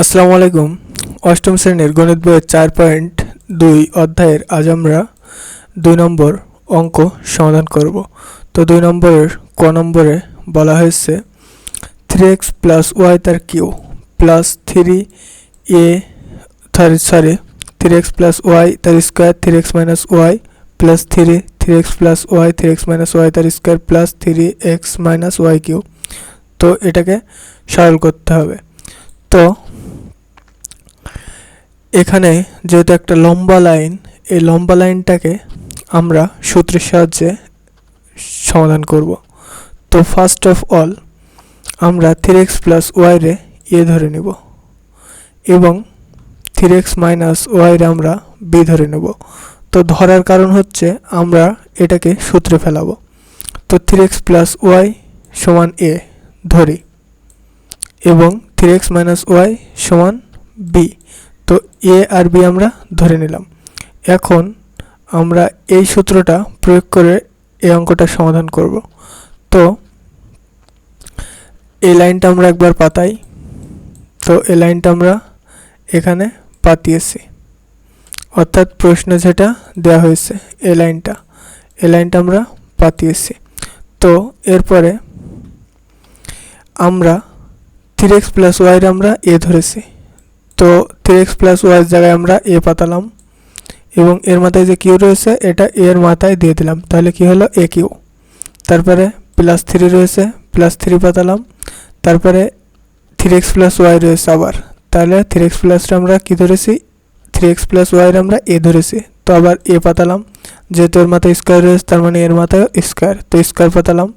আসসালামু আলাইকুম। অষ্টম শ্রেণির গণিত বইয়ের চার পয়েন্ট দুই অধ্যায়ের আজ আমরা দুই নম্বর অঙ্ক সমাধান করব। তো দুই নম্বরের ক নম্বরে বলা হয়েছে, থ্রি এক্স প্লাস ওয়াই তার কিউ প্লাস থ্রি এ sorry sorry, three X plus Y তার square three X minus Y plus three three X plus Y, three X minus Y তার square plus three X minus Y cube. তো এটাকে সরল করতে হবে। তো এখানে যেহেতু একটা লম্বা লাইন, এই লম্বা লাইনটাকে আমরা সূত্রের সাহায্যে সমাধান করব। তো ফার্স্ট অফ অল আমরা থ্রি এক্স প্লাস ওয়াইরে এ ধরে নেব এবং থ্রি এক্স মাইনাস ওয়াইরে আমরা বি ধরে নেব। তো ধরার কারণ হচ্ছে আমরা এটাকে সূত্রে ফেলাবো। তো থ্রি এক্স প্লাস ওয়াই সমান এ ধরি এবং থ্রি এক্স মাইনাস ওয়াই সমান বি এ আর বি আমরা ধরে নিলাম। এখন আমরা এই সূত্রটা প্রয়োগ করে এই অঙ্কটা সমাধান করব। তো, এই লাইনটা আমরা একবার পাতাই। তো, এই লাইনটা আমরা এখানে পাতিয়েছি। অর্থাৎ প্রশ্ন যেটা দেওয়া হয়েছে, এই লাইনটা। এই লাইনটা আমরা পাতিয়েছি। তো, এরপরে আমরা থ্রি এক্স প্লাস ওয়াইয়ের আমরা এ ধরেছি। তো থ্রি এক্স প্লাস ওয়াইয়ের জায়গায় আমরা এ পাতালাম এবং এর মাথায় যে কিউ রয়েছে, এটা এর মাথায় দিয়ে দিলাম। তাহলে কি হলো? এ কিউ তারপরে প্লাস থ্রি রয়েছে প্লাস থ্রি পাতালাম। তারপরে থ্রি এক্স প্লাস ওয়াই রয়েছে আবার। তাহলে থ্রি এক্স প্লাসটা আমরা কী ধরেছি? থ্রি এক্স প্লাস ওয়াইয়ের আমরা এ ধরেছি। তো আবার এ পাতালাম। যেহেতু এর মাথায় স্কোয়ার রয়েছে, তার মানে এর মাথায় স্কোয়ার তো স্কোয়ার পাতালাম।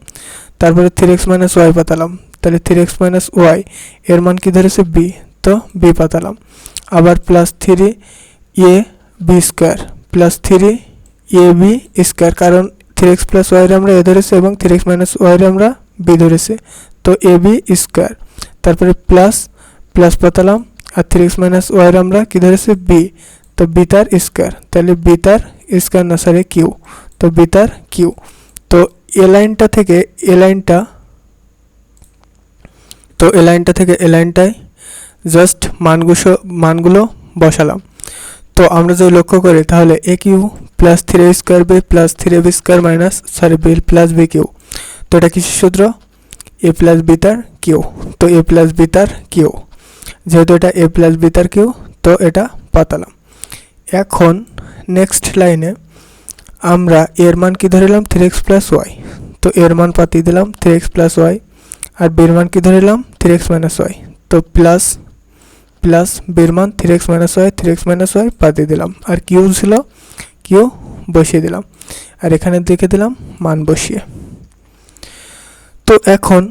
তারপরে থ্রি এক্স মাইনাস ওয়াই পাতালাম। তাহলে থ্রি এক্স মাইনাস ওয়াই এর মান কি ধরেছে? বি তো বি পাতালাম আবার plus three A B square plus three A B square কারণ থ্রি এক্স প্লাস ওয়াইয়ের আমরা এ ধরেছি এবং থ্রি এক্স মাইনাস ওয়াইয়ের আমরা বি ধরেছি তো এ বি স্কোয়ার তারপরে প্লাস প্লাস পাতালাম আর থ্রি এক্স মাইনাস ওয়াইয়ের আমরা কী ধরেছি বি তো বি তার স্কোয়ার তাহলে বি তার স্কোয়ার না সরি কিউ তো বি তার কিউ তো এ লাইনটা থেকে এ লাইনটা তো এ লাইনটা থেকে এ লাইনটায় জাস্ট মানগুলো মানগুলো বসালাম। তো আমরা যদি লক্ষ্য করি, তাহলে A cube plus three square B plus three B square minus sorry B plus B cube তো এটা কিসের সূত্র? এ প্লাস বি তার কিউ তো এ প্লাস বি তার কিউ যেহেতু এটা এ প্লাস বি তার কিউ তো এটা পাতালাম। এখন নেক্সট লাইনে আমরা এর মান কি ধরিলাম থ্রি এক্স প্লাস ওয়াই তো এর মান পাতিয়ে দিলাম থ্রি এক্স প্লাস ওয়াই আর বির মান কি ধরিলাম থ্রি এক্স মাইনাস ওয়াই তো প্লাস প্লাস বির মান three x minus y three x minus y পাতিয়ে দিলাম। আর কিউ ছিল? কিউ বসিয়ে দিলাম। আর এখানে দেখে দিলাম মান বসিয়ে। তো এখন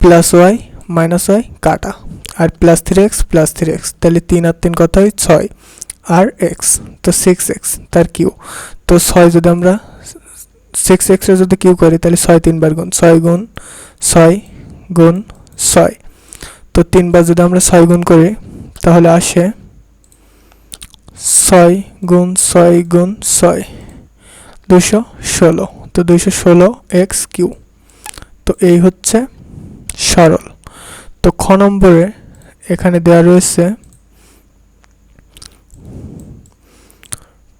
প্লাস ওয়াই মাইনাস ওয়াই কাটা। আর plus three x plus three x তাহলে তিন আর তিন কত হয়? ছয়। আর এক্স তো সিক্স এক্স তার কিউ। তো ছয় যদি আমরা সিক্স এক্সের যদি কিউ করি, তাহলে ছয় তিনবার গুণ ছয় গুণ ছয় গুণ ছয়। তো তিনবার যদি আমরা ছয় গুণ করি, তাহলে আসে ছয় গুণ ছয় গুণ ছয় দুশো ষোলো। তো দুইশো ষোলো এক্স কিউ। তো এই হচ্ছে সরল। তো খ নম্বরে এখানে দেওয়া রয়েছে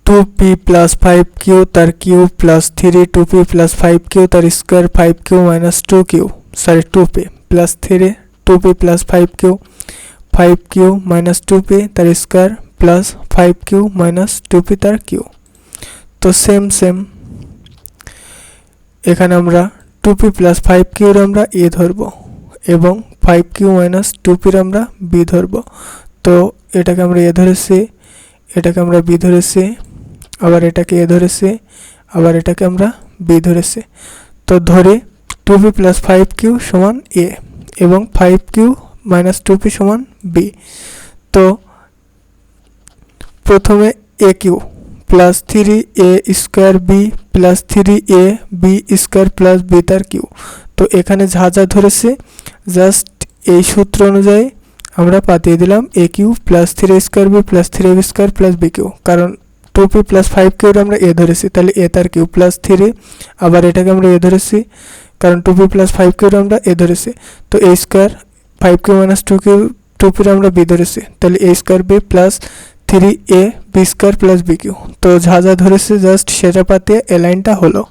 two P plus five Q তার Q plus three two P plus five Q তার square five Q minus two Q sorry two P plus three two P plus five Q five Q minus two P তার square plus five Q minus two P তার Q তো same same এখানে আমরা two P plus five কিউর আমরা A ধরব এবং five Q minus two পির আমরা বি ধরব। তো, এটাকে আমরা এ ধরেছি, এটাকে আমরা বি ধরেছি, আবার এটাকে এ ধরেছি, আবার এটাকে আমরা বি ধরেছি। তো, ধরে two p plus five q সমান এ এবং five q minus two p সমান বি তো প্রথমে A cube plus three A square B plus three A B square plus B তার কিউ তো এখানে যা যা ধরেছে জাস্ট এই সূত্র অনুযায়ী আমরা পাতিয়ে দিলাম A cube plus three square B plus three B square plus B cube কারণ টু পি প্লাস ফাইভ কিউর আমরা এ ধরেছি, তাহলে এ তার কিউ প্লাস থ্রি আবার এটাকে আমরা এ ধরেছি কারণ টু পি প্লাস ফাইভ কিউর আমরা এ ধরেছি। তো A square five q minus two q two পির আমরা বি ধরেছি। তাহলে A square B plus three A B square plus B cube তো যা যা ধরেছি জাস্ট সেটা পাতিয়ে এ লাইনটা হলো।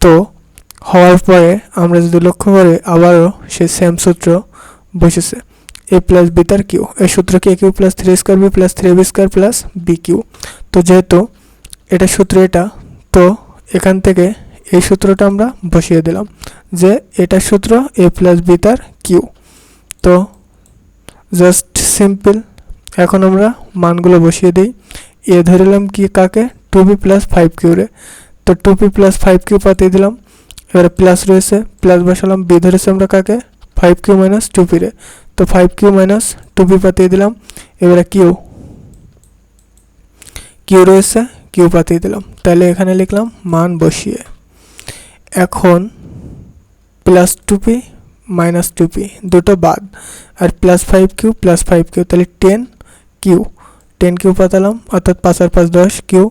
তো হওয়ার পরে আমরা যদি লক্ষ্য করে, আবারও সে সেম সূত্র বসেছে। এ প্লাস বি তার কিউ এই সূত্রকে A cube plus three square B plus three B square plus B cube তো যেহেতু এটা সূত্র এটা, তো এখান থেকে এই সূত্রটা আমরা বসিয়ে দিলাম যে এটা সূত্র এ প্লাস বি তার কিউ তো জাস্ট সিম্পল এখন আমরা মানগুলো বসিয়ে দিই। এ ধরিলাম কি কাকে? টু বি প্লাস ফাইভ কিউরে তো two p plus five q পাতিয়ে দিলাম। এবারে প্লাস রয়েছে প্লাস বসালাম বি ধরেছে আমরা কাকে? ফাইভ কিউ মাইনাস টু পিরে তো five q minus two p পাতিয়ে দিলাম। এবারে কিউ কিউ রয়েছে কিউ পাতিয়ে দিলাম। তাহলে এখানে লিখলাম মান বসিয়ে। এখন plus two p minus two p দুটো বাদ। আর plus five q plus five q তাহলে টেন কিউ টেন কিউ পাতালাম, অর্থাৎ পাঁচ আর পাঁচ দশ কিউ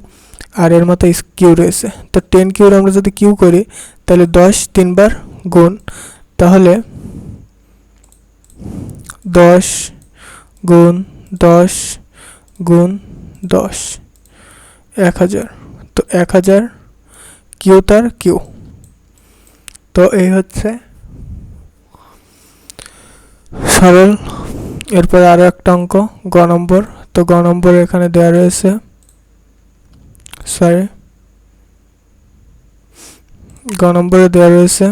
আর এর মতো কিউ রয়েছে। তো টেন কিউর আমরা যদি কিউ করি, তাহলে দশ তিনবার গুণ। তাহলে দশ গুণ দশ গুণ দশ, এক হাজার। তো এক হাজার কিউ তার কিউ তো এই হচ্ছে। সরল। এরপর আরও একটা অঙ্ক, গ নম্বর। তো গ নম্বর এখানে দেওয়া রয়েছে। সরি গ নম্বরে দেওয়া রয়েছে।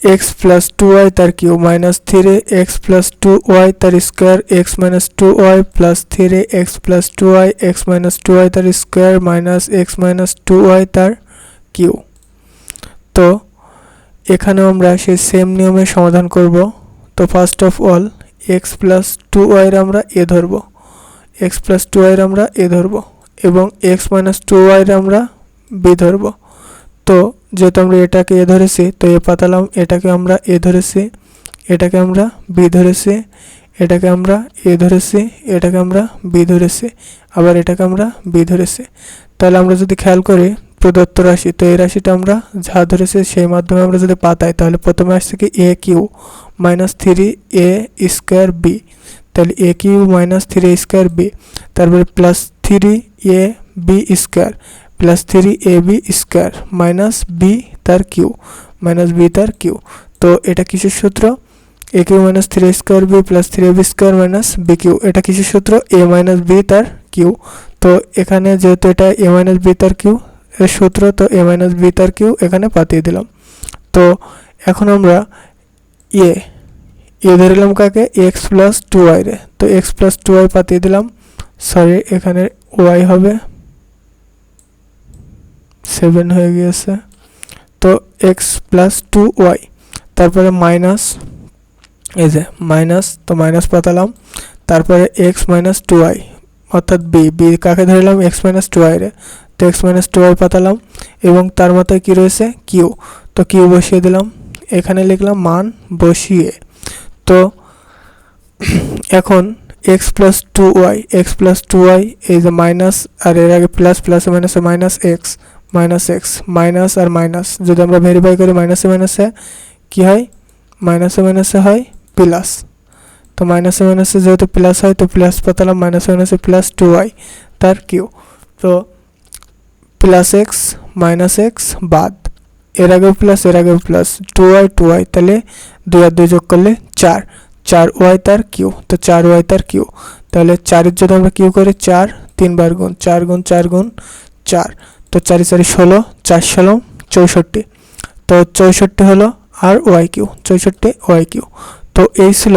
এক্স প্লাস টু ওয়াই তার cube minus three x plus two y তার square x minus two y plus three x plus two y x minus two y তার square minus x minus two y তার Q. তো, এখানেও আমরা সেই same নিয়মে সমাধান করব। তো first of all x plus two ওয়াইয়ের আমরা এ ধরব। এক্স প্লাস টু ওয়াইয়ের আমরা এ ধরবো এবং এক্স মাইনাস টু ওয়াইয়ের আমরা বি ধরবো। তো, যেহেতু আমরা এটাকে এ ধরেছি, তো এ পাতালাম, এটাকে আমরা এ ধরেছি, এটাকে আমরা বি ধরেছি, এটাকে আমরা এ ধরেছি, এটাকে আমরা বি ধরেছি, আবার এটাকে আমরা বি ধরেছি। তাহলে আমরা যদি খেয়াল করি প্রদত্ত রাশি, তো এই রাশিটা আমরা যা ধরেছি সেই মাধ্যমে আমরা যদি পাতাই তাহলে প্রথমে আসছে কি A cube minus three A square B তাহলে A cube minus three square B তারপরে plus three A B square plus three A B square minus B তার কিউ মাইনাস বি তার কিউ তো এটা কিসের সূত্র? A cube minus three square B plus three B square minus B cube এটা কিসের সূত্র? এ মাইনাস বি তার কিউ তো এখানে যেহেতু এটা এ মাইনাস বি তার কিউ এর সূত্র তো এ মাইনাস বি তার কিউ এখানে পাতিয়ে দিলাম। তো এখন আমরা এ এ ধরলাম কাকে? এক্স প্লাস টু ওয়াই রে। তো এক্স প্লাস টু ওয়াই পাতিয়ে দিলাম। সরি এখানে ওয়াই হবে। সেভেন হয়ে গিয়েছে। তো এক্স প্লাস টু ওয়াই তারপরে মাইনাস এই যে মাইনাস তো মাইনাস পাতালাম। তারপরে এক্স মাইনাস টু ওয়াই অর্থাৎ বি বি কাকে ধরলাম এক্স মাইনাস টু ওয়াই রে। তো এক্স মাইনাস টু ওয়াই পাতালাম এবং তার মতো কী রয়েছে? কিউ তো কিউ বসিয়ে দিলাম। এখানে লিখলাম মান বসিয়ে। তো এখন x plus two y x plus two y এই যে মাইনাস আর এর আগে প্লাস প্লাসে মাইনাসে minus x minus x minus আর মাইনাস যদি আমরা ভেরিফাই করি মাইনাসে মাইনাসে কী হয়? মাইনাসে মাইনাসে হয় প্লাস তো মাইনাসে মাইনাসে যেহেতু প্লাস হয়, তো প্লাস পাতালাম। মাইনাসে মাইনাসে প্লাস টু ওয়াই তার কিউ তো প্লাস এক্স মাইনাস এক্স বাদ। এর আগেও প্লাস এর আগেও plus two y two y তাহলে দুই আর দুই যোগ করলে চার। চার ওয়াই তার কিউ তো চার ওয়াই তার কিউ তাহলে চারের যদি আমরা কিউ করি চার, তিনবার গুণ চার গুণ চার গুণ চার। তো চারি চারি ষোলো, চার ষোলো, চৌষট্টি। তো চৌষট্টি হলো আর ওয়াই কিউ চৌষট্টি ওয়াই কিউ তো এই ছিল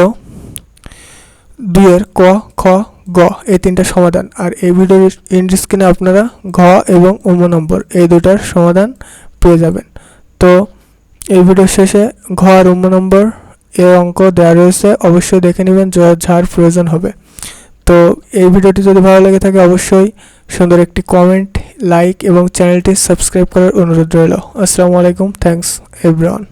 দুইয়ের ক, খ গ, এই তিনটা সমাধান। আর এই ভিডিওর ইন্ড স্ক্রিনে আপনারা ঘ এবং উম নম্বর, এই দুটার সমাধান পেয়ে যাবেন। তো এই ভিডিওর শেষে ঘ আর উম নম্বর এর অঙ্ক দেওয়া রয়েছে, অবশ্যই দেখে নেবেন যার প্রয়োজন হবে। তো এই ভিডিওটি যদি ভালো লেগে থাকে, অবশ্যই সুন্দর একটি কমেন্ট লাইক এবং চ্যানেলটি সাবস্ক্রাইব করার অনুরোধ রইল। আসসালামু আলাইকুম থ্যাংকস এভরিওয়ান